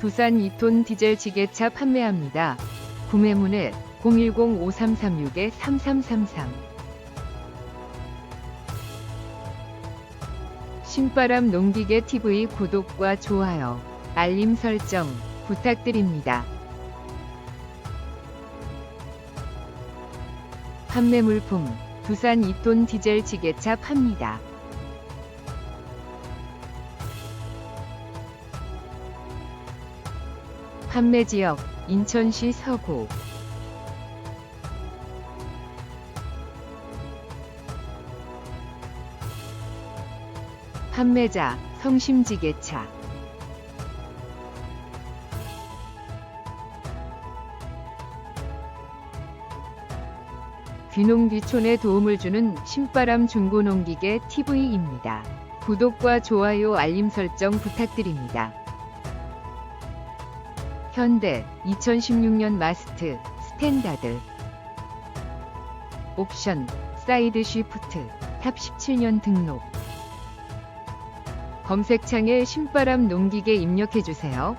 두산 2톤 디젤 지게차 판매합니다. 구매문의 010-5336-3333 신바람 농기계 TV 구독과 좋아요, 알림 설정 부탁드립니다. 판매 물품 두산 2톤 디젤 지게차 팝니다. 판매 지역 인천시 서구 판매자 성심지게차 귀농귀촌에 도움을 주는 신바람 중고농기계 TV입니다. 구독과 좋아요 알림 설정 부탁드립니다. 현대 2016년 마스트 스탠다드. 옵션 사이드 쉬프트 탑 17년 등록. 검색창에 신바람 농기계 입력해주세요.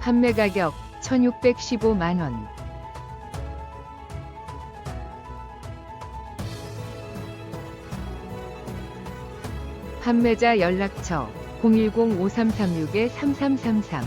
판매 가격 1615만원 판매자 연락처 010-5336-3333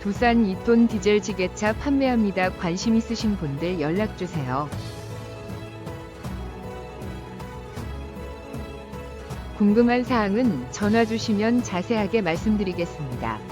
두산 2톤 디젤 지게차 판매합니다. 관심 있으신 분들 연락주세요. 궁금한 사항은 전화 주시면 자세하게 말씀드리겠습니다.